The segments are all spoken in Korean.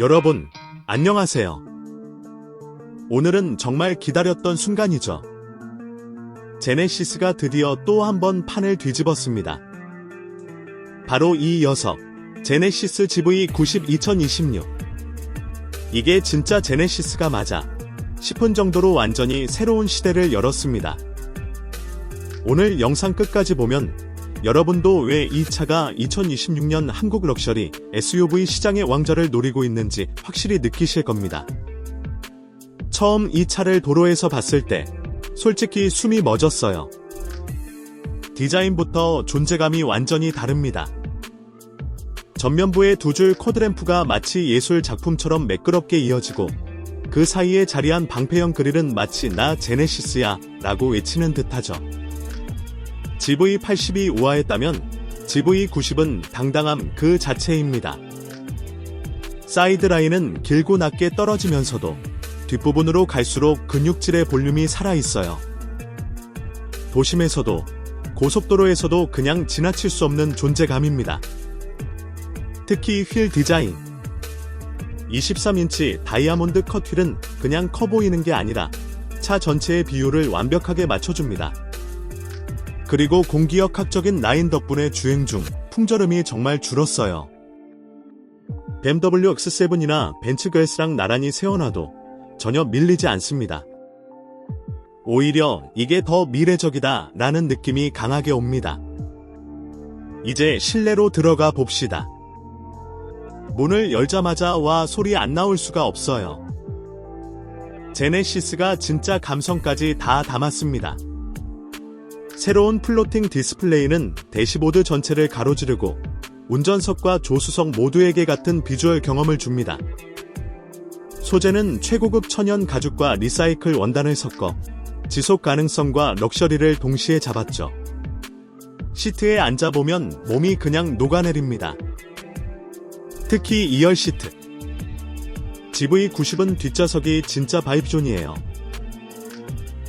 여러분, 안녕하세요. 오늘은 정말 기다렸던 순간이죠. 제네시스가 드디어 또 한 번 판을 뒤집었습니다. 바로 이 녀석, 제네시스 GV90 2026. 이게 진짜 제네시스가 맞아 싶은 정도로 완전히 새로운 시대를 열었습니다. 오늘 영상 끝까지 보면 여러분도 왜 이 차가 2026년 한국 럭셔리 SUV 시장의 왕좌를 노리고 있는지 확실히 느끼실 겁니다. 처음 이 차를 도로에서 봤을 때 솔직히 숨이 멎었어요. 디자인부터 존재감이 완전히 다릅니다. 전면부의 두줄 코드램프가 마치 예술 작품처럼 매끄럽게 이어지고 그 사이에 자리한 방패형 그릴은 마치 나 제네시스야 라고 외치는 듯하죠. GV80이 우아했다면 GV90은 당당함 그 자체입니다. 사이드라인은 길고 낮게 떨어지면서도 뒷부분으로 갈수록 근육질의 볼륨이 살아있어요. 도심에서도 고속도로에서도 그냥 지나칠 수 없는 존재감입니다. 특히 휠 디자인. 23인치 다이아몬드 컷 휠은 그냥 커 보이는 게 아니라 차 전체의 비율을 완벽하게 맞춰줍니다. 그리고 공기역학적인 라인 덕분에 주행 중 풍절음이 정말 줄었어요. BMW X7이나 벤츠 그레스랑 나란히 세워놔도 전혀 밀리지 않습니다. 오히려 이게 더 미래적이다 라는 느낌이 강하게 옵니다. 이제 실내로 들어가 봅시다. 문을 열자마자 와 소리 안 나올 수가 없어요. 제네시스가 진짜 감성까지 다 담았습니다. 새로운 플로팅 디스플레이는 대시보드 전체를 가로지르고 운전석과 조수석 모두에게 같은 비주얼 경험을 줍니다. 소재는 최고급 천연 가죽과 리사이클 원단을 섞어 지속 가능성과 럭셔리를 동시에 잡았죠. 시트에 앉아보면 몸이 그냥 녹아내립니다. 특히 2열 시트. GV90은 뒷좌석이 진짜 바이브존이에요.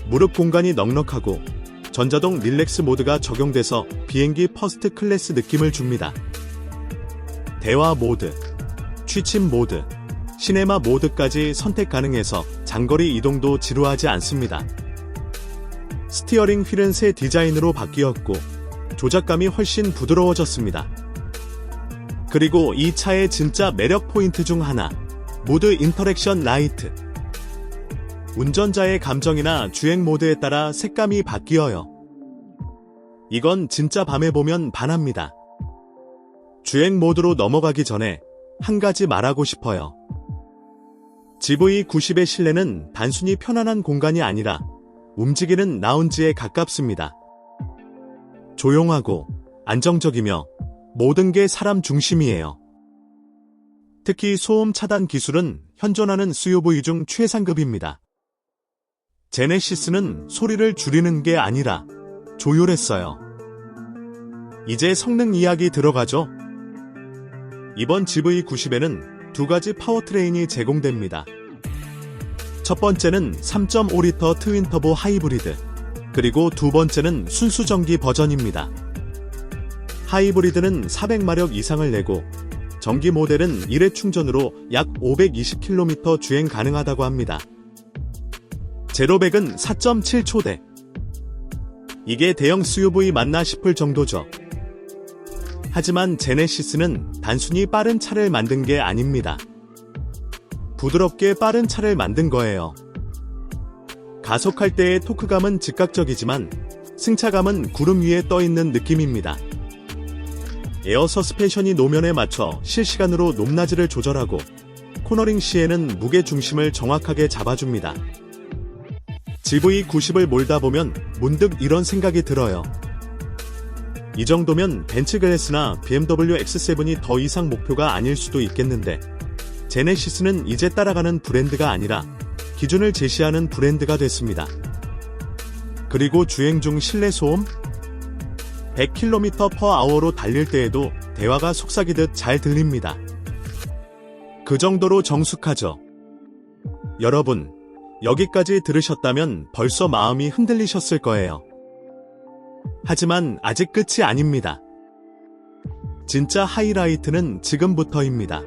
무릎 공간이 넉넉하고 전자동 릴렉스 모드가 적용돼서 비행기 퍼스트 클래스 느낌을 줍니다. 대화 모드, 취침 모드, 시네마 모드까지 선택 가능해서 장거리 이동도 지루하지 않습니다. 스티어링 휠은 새 디자인으로 바뀌었고 조작감이 훨씬 부드러워졌습니다. 그리고 이 차의 진짜 매력 포인트 중 하나, 모드 인터랙션 라이트. 운전자의 감정이나 주행 모드에 따라 색감이 바뀌어요. 이건 진짜 밤에 보면 반합니다. 주행 모드로 넘어가기 전에 한 가지 말하고 싶어요. GV90의 실내는 단순히 편안한 공간이 아니라 움직이는 라운지에 가깝습니다. 조용하고 안정적이며 모든 게 사람 중심이에요. 특히 소음 차단 기술은 현존하는 SUV 중 최상급입니다. 제네시스는 소리를 줄이는 게 아니라 조율했어요. 이제 성능 이야기 들어가죠. 이번 GV90에는 두 가지 파워트레인이 제공됩니다. 첫 번째는 3.5리터 트윈터보 하이브리드, 그리고 두 번째는 순수 전기 버전입니다. 하이브리드는 400마력 이상을 내고 전기 모델은 1회 충전으로 약 520km 주행 가능하다고 합니다. 제로백은 4.7초대. 이게 대형 SUV 맞나 싶을 정도죠. 하지만 제네시스는 단순히 빠른 차를 만든 게 아닙니다. 부드럽게 빠른 차를 만든 거예요. 가속할 때의 토크감은 즉각적이지만 승차감은 구름 위에 떠 있는 느낌입니다. 에어 서스펜션이 노면에 맞춰 실시간으로 높낮이를 조절하고 코너링 시에는 무게 중심을 정확하게 잡아줍니다. GV90을 몰다 보면 문득 이런 생각이 들어요. 이 정도면 벤츠 그레스나 BMW X7이 더 이상 목표가 아닐 수도 있겠는데 제네시스는 이제 따라가는 브랜드가 아니라 기준을 제시하는 브랜드가 됐습니다. 그리고 주행 중 실내 소음? 100km/h로 달릴 때에도 대화가 속삭이듯 잘 들립니다. 그 정도로 정숙하죠. 여러분, 여기까지 들으셨다면 벌써 마음이 흔들리셨을 거예요. 하지만 아직 끝이 아닙니다. 진짜 하이라이트는 지금부터입니다.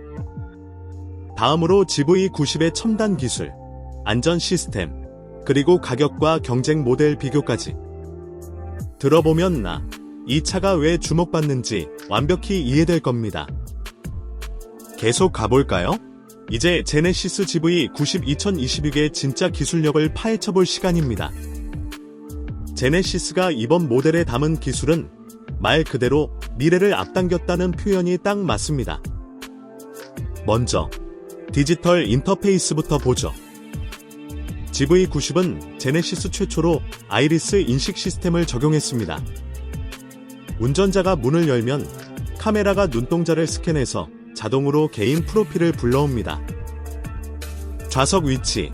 다음으로 GV90의 첨단 기술, 안전 시스템, 그리고 가격과 경쟁 모델 비교까지. 들어보면 나, 이 차가 왜 주목받는지 완벽히 이해될 겁니다. 계속 가볼까요? 이제 제네시스 GV90 2022의 진짜 기술력을 파헤쳐볼 시간입니다. 제네시스가 이번 모델에 담은 기술은 말 그대로 미래를 앞당겼다는 표현이 딱 맞습니다. 먼저 디지털 인터페이스부터 보죠. GV90은 제네시스 최초로 아이리스 인식 시스템을 적용했습니다. 운전자가 문을 열면 카메라가 눈동자를 스캔해서 자동으로 개인 프로필을 불러옵니다. 좌석 위치,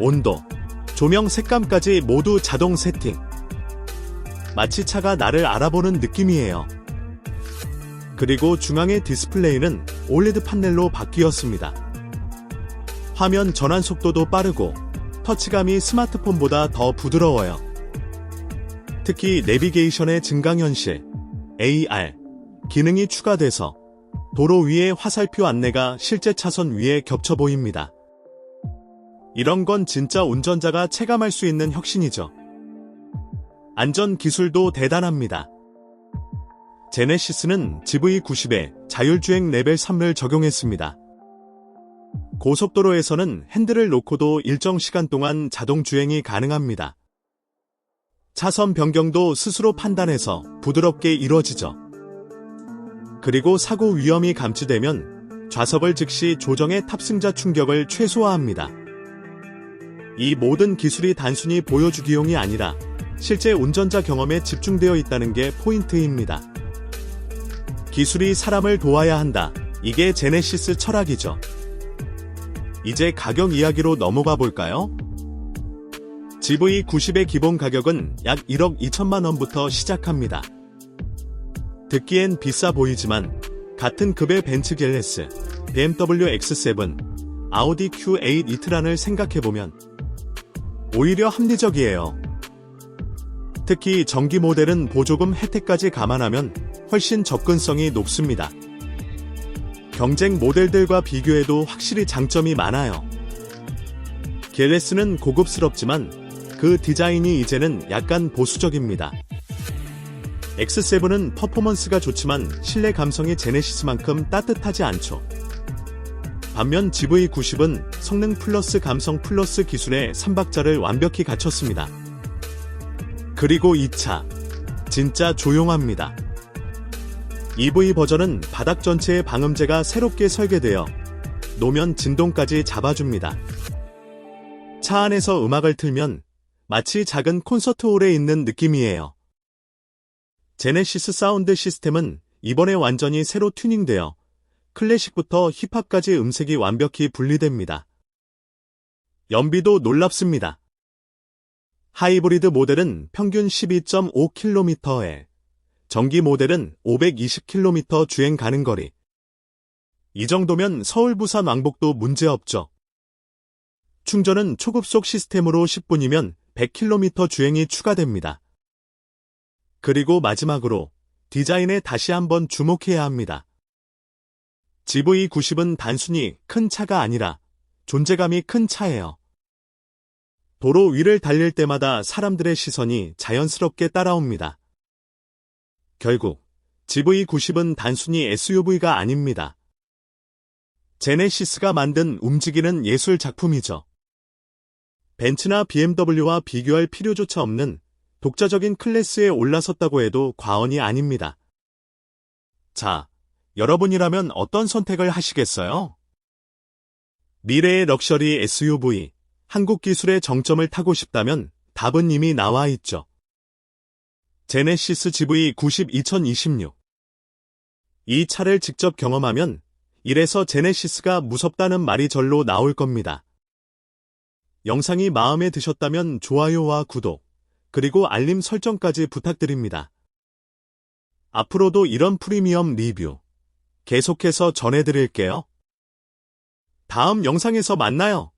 온도, 조명 색감까지 모두 자동 세팅. 마치 차가 나를 알아보는 느낌이에요. 그리고 중앙의 디스플레이는 올레드 판넬로 바뀌었습니다. 화면 전환 속도도 빠르고 터치감이 스마트폰보다 더 부드러워요. 특히 내비게이션의 증강현실, AR, 기능이 추가돼서 도로 위의 화살표 안내가 실제 차선 위에 겹쳐 보입니다. 이런 건 진짜 운전자가 체감할 수 있는 혁신이죠. 안전 기술도 대단합니다. 제네시스는 GV90에 자율주행 레벨 3을 적용했습니다. 고속도로에서는 핸들을 놓고도 일정 시간 동안 자동 주행이 가능합니다. 차선 변경도 스스로 판단해서 부드럽게 이루어지죠. 그리고 사고 위험이 감지되면 좌석을 즉시 조정해 탑승자 충격을 최소화합니다. 이 모든 기술이 단순히 보여주기용이 아니라 실제 운전자 경험에 집중되어 있다는 게 포인트입니다. 기술이 사람을 도와야 한다. 이게 제네시스 철학이죠. 이제 가격 이야기로 넘어가 볼까요? GV90의 기본 가격은 약 1억 2천만 원부터 시작합니다. 듣기엔 비싸 보이지만 같은 급의 벤츠 갤레스, BMW X7, 아우디 Q8 이트란을 생각해보면 오히려 합리적이에요. 특히 전기 모델은 보조금 혜택까지 감안하면 훨씬 접근성이 높습니다. 경쟁 모델들과 비교해도 확실히 장점이 많아요. 갤레스는 고급스럽지만 그 디자인이 이제는 약간 보수적입니다. X7은 퍼포먼스가 좋지만 실내 감성이 제네시스만큼 따뜻하지 않죠. 반면 GV90은 성능 플러스 감성 플러스 기술의 3박자를 완벽히 갖췄습니다. 그리고 이 차, 진짜 조용합니다. EV 버전은 바닥 전체에 방음제가 새롭게 설계되어 노면 진동까지 잡아줍니다. 차 안에서 음악을 틀면 마치 작은 콘서트홀에 있는 느낌이에요. 제네시스 사운드 시스템은 이번에 완전히 새로 튜닝되어 클래식부터 힙합까지 음색이 완벽히 분리됩니다. 연비도 놀랍습니다. 하이브리드 모델은 평균 12.5km에 전기 모델은 520km 주행 가는 거리. 이 정도면 서울 부산 왕복도 문제없죠. 충전은 초급속 시스템으로 10분이면 100km 주행이 추가됩니다. 그리고 마지막으로 디자인에 다시 한번 주목해야 합니다. GV90은 단순히 큰 차가 아니라 존재감이 큰 차예요. 도로 위를 달릴 때마다 사람들의 시선이 자연스럽게 따라옵니다. 결국 GV90은 단순히 SUV가 아닙니다. 제네시스가 만든 움직이는 예술 작품이죠. 벤츠나 BMW와 비교할 필요조차 없는 독자적인 클래스에 올라섰다고 해도 과언이 아닙니다. 자, 여러분이라면 어떤 선택을 하시겠어요? 미래의 럭셔리 SUV, 한국 기술의 정점을 타고 싶다면 답은 이미 나와 있죠. 제네시스 GV 90 2026. 이 차를 직접 경험하면 이래서 제네시스가 무섭다는 말이 절로 나올 겁니다. 영상이 마음에 드셨다면 좋아요와 구독, 그리고 알림 설정까지 부탁드립니다. 앞으로도 이런 프리미엄 리뷰 계속해서 전해드릴게요. 다음 영상에서 만나요.